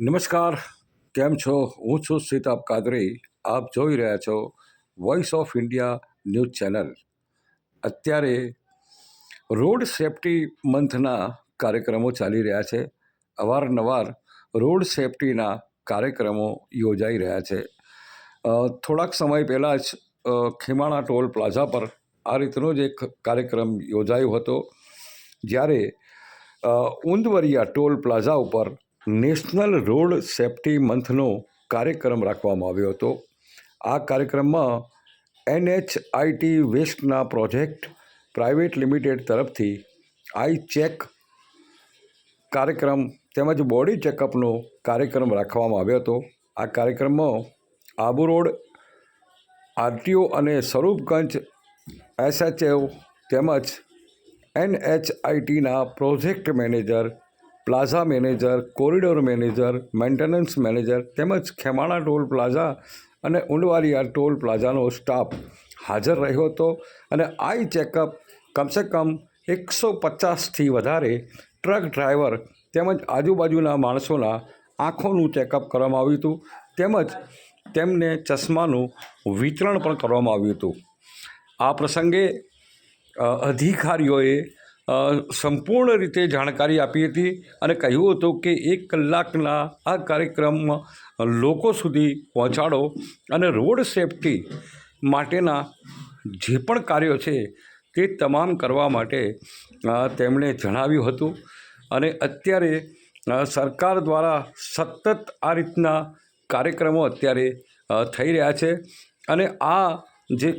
નમસ્કાર, કેમ છો? હું છું સીતાબ કાદરી. આપ જોઈ રહ્યા છો voice of India news channel. અત્યારે રોડ સેફટી મંથના કાર્યક્રમો ચાલી રહ્યા છે. અવારનવાર રોડ સેફટીના કાર્યક્રમો યોજાઈ રહ્યા છે. થોડાક સમય પહેલાં જ ખીમાણા ટોલ પ્લાઝા પર આ રીતનો જ એક કાર્યક્રમ યોજાયો હતો. જ્યારે ઉંદવરિયા ટોલ પ્લાઝા ઉપર નેશનલ રોડ સેફ્ટી મંથનો કાર્યક્રમ રાખવામાં આવ્યો હતો. આ કાર્યક્રમમાં એનએચઆઈટી વેસ્ટના પ્રોજેક્ટ પ્રાઇવેટ લિમિટેડ તરફથી આઈ ચેક કાર્યક્રમ તેમજ બોડી ચેકઅપનો કાર્યક્રમ રાખવામાં આવ્યો હતો. આ કાર્યક્રમમાં આબુ રોડ, આરટીઓ અને સ્વરૂપગંજ એસએચઓ તેમજ એનએચઆઈટીના project manager plaza manager, corridor manager, maintenance manager તેમજ ખેમાણા ટોલ પ્લાઝા અને ઉંડવારિયા ટોલ પ્લાઝાનો સ્ટાફ હાજર રહ્યો હતો અને આઈ ચેકઅપ કમસે કમ એકસો પચાસથી વધારે ટ્રક ડ્રાઈવર તેમજ આજુબાજુના માણસોના આંખોનું ચેકઅપ કરવામાં આવ્યું હતું તેમજ તેમને ચશ્માનું વિતરણ પણ કરવામાં આવ્યું હતું. આ પ્રસંગે અધિકારીઓએ સંપૂર્ણ રીતે જાણકારી આપી હતી અને કહ્યું હતું કે એક કલાકના આ કાર્યક્રમમાં લોકો સુધી પહોંચાડો અને રોડ સેફટી માટેના જે પણ કાર્યો છે તે તમામ કરવા માટે તેમણે જણાવ્યું હતું. અને અત્યારે સરકાર દ્વારા સતત આ રીતના કાર્યક્રમો અત્યારે થઈ રહ્યા છે અને આ જે